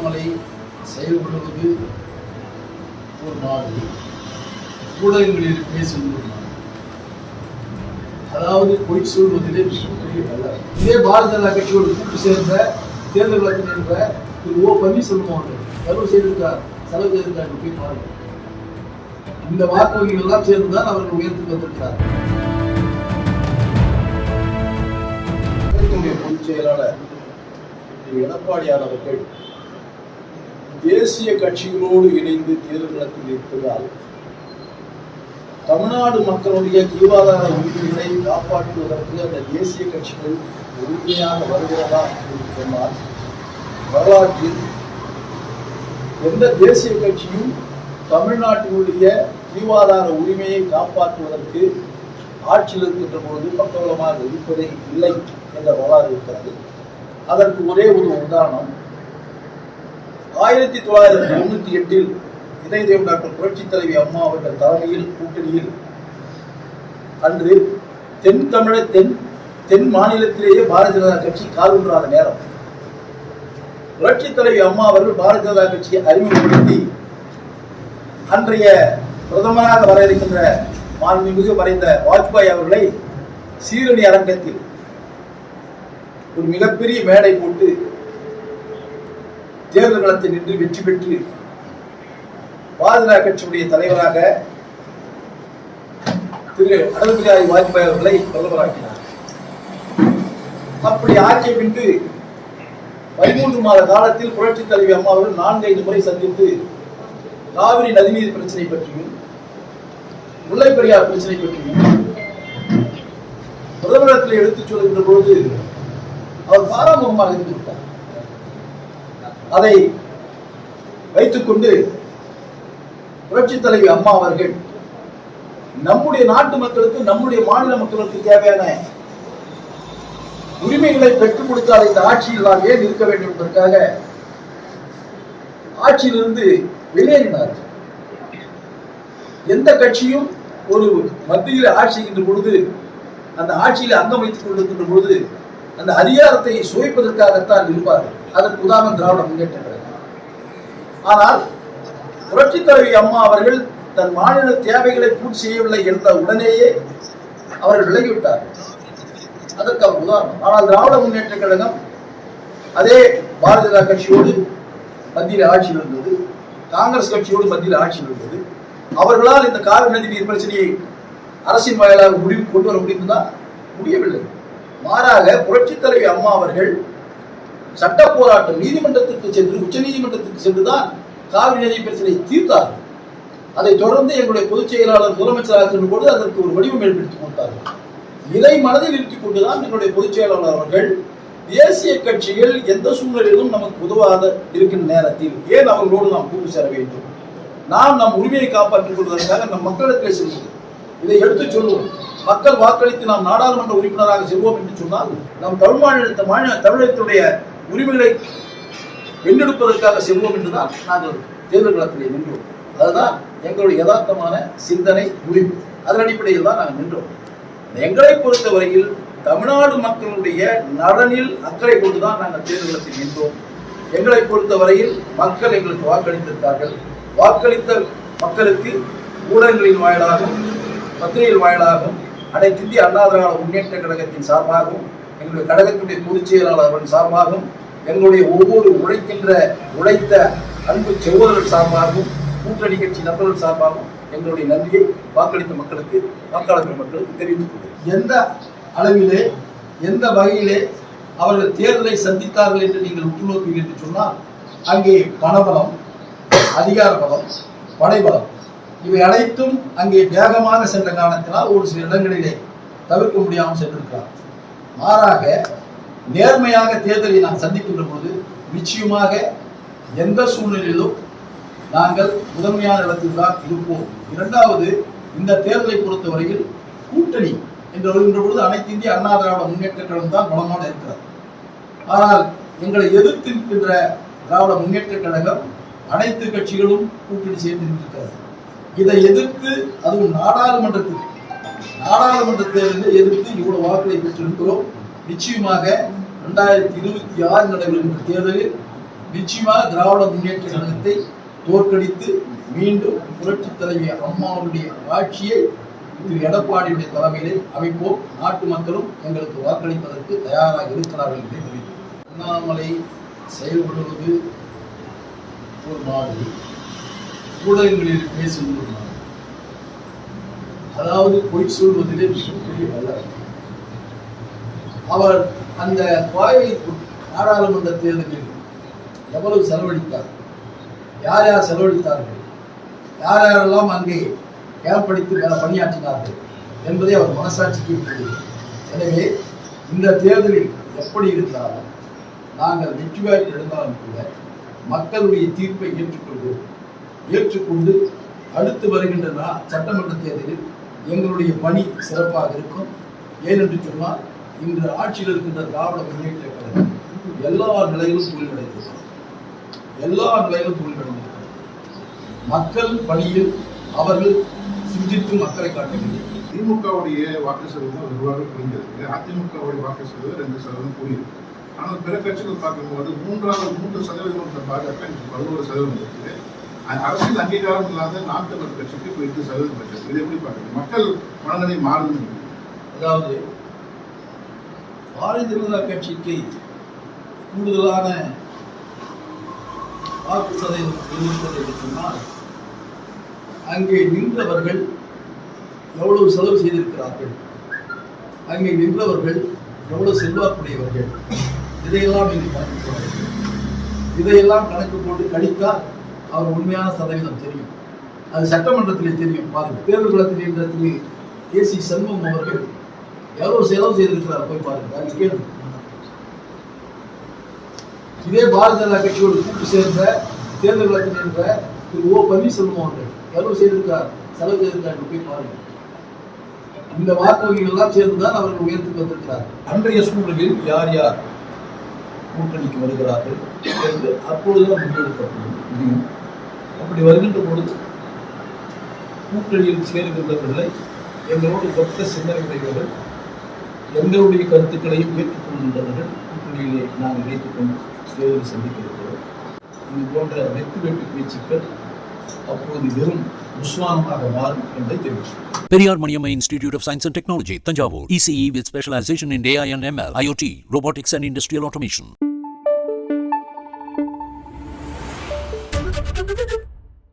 அண்ணாமலை செயல்படுவது ஒரு மாதிரி ஊடகங்களில் பேசுவது அதாவது பொய் சொல்வதிலே மிகப்பெரிய நல்ல இதே பாரதிய ஜனதா கட்சியோடு கூட்டு சேர்ந்த தேர்தல் வழக்கு என்ற திரு ஓ பன்னீர்செல்வம் அவர்கள் தருவு செய்திருக்கார் செலவு செய்திருக்கார் போய் பாருங்கள் இந்த வாக்கு எல்லாம் சேர்ந்துதான் அவர்கள் உயர்த்து வந்திருக்கிறார் பொதுச் செயலாளர் திரு எடப்பாடியார் அவர்கள் தேசிய கட்சிகளோடு இணைந்து தேர்தல் களத்தில் இருப்பதால் தமிழ்நாடு மக்களுடைய ஜீவாதார உரிமைகளை காப்பாற்றுவதற்கு அந்த தேசிய கட்சிகள் உறுதியாக வருகிறதா என்று சொன்னால் வரலாற்றில் எந்த தேசிய கட்சியும் தமிழ்நாட்டினுடைய ஜீவாதார உரிமையை காப்பாற்றுவதற்கு ஆட்சியில் இருக்கின்ற பொழுது பக்கபலமாக இருப்பதே இல்லை என்ற வரலாறு இருக்கிறது. அதற்கு ஒரே ஒரு உதாரணம் ஆயிரத்தி தொள்ளாயிரத்தி தொண்ணூத்தி எட்டில் இதயதேவ் டாக்டர் புரட்சி தலைவி அம்மா அவர்கள் தலைமையில் கூட்டணியில் அன்று தென் தமிழ தென் தென் மாநிலத்திலேயே பாரதிய ஜனதா கட்சி காலூன்றாத நேரம். புரட்சி தலைவி அம்மா அவர்கள் பாரதிய ஜனதா கட்சியை அறிமுகப்படுத்தி அன்றைய பிரதமராக வர இருக்கின்ற மாண்புமிகு மறைந்த வாஜ்பாய் அவர்களை சீரணி அரங்கத்தில் ஒரு மிகப்பெரிய மேடை போட்டு தேர்தல் களத்தில் நின்று வெற்றி பெற்று பாரதிய கட்சியுடைய தலைவராக திரு அடல் பிஹாரி வாஜ்பாய் அவர்களை பிரதமராக்கினார் அப்படி ஆட்சியை பின்பு பதிமூன்று மாத காலத்தில் புரட்சி தலைவி அம்மா அவர்கள் நான்கைந்து முறை சந்தித்து காவிரி நதிநீர் பிரச்சனை பற்றியும் முல்லை பெரியார் பிரச்சனை பற்றியும் பிரதமரத்தில் எடுத்துச் சொல்கின்ற பொழுது அவர் பாராமுகமாக இருந்துவிட்டார் அதை வைத்துக்கொண்டு புரட்சி தலைவி அம்மா அவர்கள் நம்முடைய நாட்டு மக்களுக்கு நம்முடைய மாநில மக்களுக்கு தேவையான உரிமைகளை பெற்றுக் கொடுத்தால் இந்த ஆட்சியில் நாம் ஏன் இருக்க வேண்டும் என்பதற்காக ஆட்சியிலிருந்து வெளியேறினார்கள். எந்த கட்சியும் ஒரு மத்தியில் ஆட்சி செய்கின்ற பொழுது அந்த ஆட்சியில் அங்கம் வைத்துக் கொண்டிருக்கின்ற பொழுது அந்த அதிகாரத்தை சுவைப்பதற்காகத்தான் இருப்பார்கள் அதற்கு உதாரணம் திராவிட முன்னேற்ற கழகம் ஆனால் புரட்சி தலைவி அம்மா அவர்கள் தன் மாநில தேவைகளை பூர்த்தி செய்யவில்லை என்ற உடனேயே அவர்கள் விலகிவிட்டார்கள் அதற்கு அவர் உதாரணம். ஆனால் திராவிட முன்னேற்ற கழகம் அதே பாரதிய ஜனதா கட்சியோடு மத்தியில் ஆட்சியில் இருந்தது காங்கிரஸ் கட்சியோடு மத்தியில் ஆட்சியில் இருந்தது அவர்களால் இந்த காவிரி நதி நீர் பிரச்சனையை அரசின் வாயிலாக முடிவு கொண்டு வர முடிந்ததா? முடியவில்லை. மாறாக புரட்சி தலைவி அம்மா அவர்கள் சட்ட போராட்டம் நீதிமன்றத்திற்கு சென்று உச்ச நீதிமன்றத்திற்கு சென்றுதான் காவிரி நதி பிரச்சனை தீர்த்தார்கள். அதை தொடர்ந்து எங்களுடைய பொதுச் செயலாளர் முதலமைச்சராக சென்ற பொழுது அதற்கு ஒரு வடிவம் ஏற்படுத்திக் கொடுத்தார்கள் இதை மனதில் இருத்திக் கொண்டுதான் எங்களுடைய பொதுச் செயலாளர் அவர்கள் தேசிய கட்சிகள் எந்த சூழ்நிலையிலும் நமக்கு உதவாத இருக்கின்ற நேரத்தில் ஏன் அவர்களோடு நாம் கூட்டு சேர வேண்டும்? நாம் நம் உரிமையை காப்பாற்றிக் கொள்வதற்காக நம் மக்களுக்கு செல்கிறோம் இதை எடுத்துச் சொல்லுவோம் மக்கள் வாக்களித்து நாம் நாடாளுமன்ற உறுப்பினராக செல்வோம் என்று சொன்னால் நம் தமிழ் மாநில மாநில தமிழகத்துடைய உரிமைகளை வென்றெடுப்பதற்காக செல்வோம் என்றுதான் நாங்கள் தேர்தல் களத்திலே நின்றோம். அதுதான் எங்களுடைய யதார்த்தமான சிந்தனை முடிவு. அதன் அடிப்படையில் தான் நாங்கள் நின்றோம். எங்களை பொறுத்தவரையில் தமிழ்நாடு மக்களுடைய நலனில் அக்கறை கொண்டுதான் நாங்கள் தேர்தலத்தில் நின்றோம். எங்களை பொறுத்தவரையில் மக்கள் எங்களுக்கு வாக்களித்திருக்கார்கள் வாக்களித்த மக்களுக்கு ஊடகங்களின் வாயிலாகவும் பத்திரிகைகள் வாயிலாகவும் அனைத்து இந்திய அண்ணா திராவிட முன்னேற்ற கழகத்தின் சார்பாகவும் எங்களுடைய கழகத்துடைய பொதுச் செயலாளர்கள் சார்பாகவும் எங்களுடைய ஒவ்வொரு உழைக்கின்ற உழைத்த அன்பு செவ்வர்கள் சார்பாகவும் கூட்டணி கட்சி நண்பர்கள் சார்பாகவும் எங்களுடைய நன்றியை வாக்களித்த மக்களுக்கு வாக்காளர்கள் மக்களுக்கு தெரிவித்துக் கொள்கிறேன். எந்த அளவிலே எந்த வகையிலே அவர்கள் தேர்தலை சந்தித்தார்கள் என்று நீங்கள் உற்று நோக்குவீர்கள் என்று சொன்னால் அங்கே பணபலம் அதிகார பலம் படைபலம் இவை அனைத்தும் அங்கே வேகமாக சென்ற காரணத்தினால் ஒரு சில இடங்களிலே தவிர்க்க முடியாமல் சென்றிருக்கிறார். மாறாக நேர்மையாக தேர்தலை நாம் சந்திக்கின்ற போது நிச்சயமாக எந்த சூழ்நிலையிலும் நாங்கள் முதன்மையான இடத்தில் தான் இருப்போம். இரண்டாவது இந்த தேர்தலை பொறுத்தவரையில் கூட்டணி என்று வருகின்ற பொழுது அனைத்து இந்திய அண்ணா திராவிட முன்னேற்ற கழகம் தான் பலமாக இருக்கிறது. ஆனால் எங்களை எதிர்த்து நிற்கின்ற திராவிட முன்னேற்ற கழகம் அனைத்து கட்சிகளும் கூட்டணி சேர்ந்து நிற்கிறது. இதை எதிர்த்து அதுவும் நாடாளுமன்றத்தில் நாடாளுமன்ற தேர்தலை எதிர்த்து இவ்வளவு வாக்குகளை பெற்றிருக்கிறோம். நிச்சயமாக இரண்டாயிரத்தி இருபத்தி ஆறு நடைபெறுகின்ற தேர்தலில் நிச்சயமாக திராவிட முன்னேற்ற கழகத்தை தோற்கடித்து மீண்டும் புரட்சி தலைவி அம்மாவுடைய ஆட்சியை திரு. எடப்பாடியுடைய தலைமையிலே அமைப்போம். நாட்டு மக்களும் எங்களுக்கு வாக்களிப்பதற்கு தயாராக இருக்கிறார்கள் என்று தெரிவித்தார் அண்ணாமலை செயல்படுவது ஒரு மாதிரி ஊடகங்களில் பேசுவது அதாவது பொய் சொல்வதிலே மிகப்பெரிய வல்லரசு அவர் அந்த கோவை நாடாளுமன்ற தேர்தலில் எவ்வளவு செலவழித்தார்? யார் யார் செலவழித்தார்கள்? யார் யாரெல்லாம் அங்கே ஏற்படுத்தி வேலை பணியாற்றினார்கள் என்பதை அவர் மனசாட்சிக்கு இருக்கிறது எனவே இந்த தேர்தலில் எப்படி இருந்தாலும் நாங்கள் வெற்றி வாய்ப்பு இருந்தாலும் கூட மக்களுடைய தீர்ப்பை ஏற்றுக்கொள்வோம். ஏற்றுக்கொண்டு அடுத்து வருகின்ற சட்டமன்ற தேர்தலில் எங்களுடைய பணி சிறப்பாக இருக்கும். ஏனென்று சொன்னால் இன்று ஆட்சியில் இருக்கின்ற திராவிட முன்னேற்ற கழகம் எல்லா நிலையிலும் தோல்வியடைந்தது எல்லா நிலையிலும் தோல்வியடைந்திருக்கிறது. மக்கள் பணியில் அவர்கள் சிந்தித்து மக்களை காட்டவில்லை திமுகவுடைய வாக்கு சதவீதம் வெகுவாக குறைந்திருக்கு. அதிமுகவுடைய வாக்கு சதவீதம் ரெண்டு சதவீதம் கூடியிருக்கு. ஆனால் பிற கட்சிகள் பார்க்கும்போது மூன்றாவது மூன்று சதவீதம் பாஜக இன்னைக்கு பதினோரு சதவீதம் இருக்குது அரசியல் அங்கீகாரம் இல்லாத நாம் தமிழர் கட்சிக்கு இப்போ எட்டு சதவீதம் இருக்குது இதை எப்படி பார்க்குறது? மக்கள் மனநிலை மாறுது அதாவது பாரதிய ஜனதா கட்சிக்கு கூடுதலான வாக்கு சதவீதம் இருந்தது என்று சொன்னால் அங்கே நின்றவர்கள் எவ்வளவு செலவு செய்திருக்கிறார்கள்? அங்கே நின்றவர்கள் எவ்வளவு செல்வாக்குடையவர்கள்? இதையெல்லாம் நீங்கள் கணக்கு போட வேண்டும். இதையெல்லாம் கணக்கு போட்டு கழித்தால் அவர் உண்மையான சதவீதம் தெரியும். அது சட்டமன்றத்திலே தெரியும். பாருங்கள் தேர்தல் களத்தில் ஏ சி சண்முகம் அவர்கள் எவ்வளவு செலவு செய்திருக்கிறார். போய் பாருங்க அது கேள்வி இதே பாரதிய ஜனதா கட்சியோடு கூட்டு சேர்ந்த தேர்தல் களத்தில் என்ற திரு ஓ பன்னீர்செல்வம் அவர்கள் எவ்வளவு செய்திருக்கிறார் செலவு செய்திருக்கார் போய் பாருங்க. இந்த வாக்குறுதிகள் எல்லாம் சேர்ந்துதான் அவர்கள் உயர்த்துக்கு வந்திருக்கிறார் அன்றைய சூழலில் யார் யார் கூட்டணிக்கு வருகிறார்கள் என்று அப்பொழுதுதான் முடிவெடுக்கப்படும் முடியும் அப்படி வருகின்ற பொழுது கூட்டணியில் சேருகின்றவர்களை எங்களோடு ஒத்த சிந்தனை எங்களுடைய கருத்துக்களையும் ஏற்றுக் கொள்கின்றவர்கள் கூட்டணியிலே நாங்கள் இணைத்துக் கொண்டு தேர்தல் சந்தித்திருக்கிறோம் இது போன்ற வெற்றி வெற்றி பேச்சுக்கள் அப்போது வெறும் உஸ்வானமாக மாறும் என்பதை தெரிவித்தோம் Periyar Maniammai institute of science and technology Thanjavur. ECE with specialisation in AI and ML, IoT, robotics and industrial automation.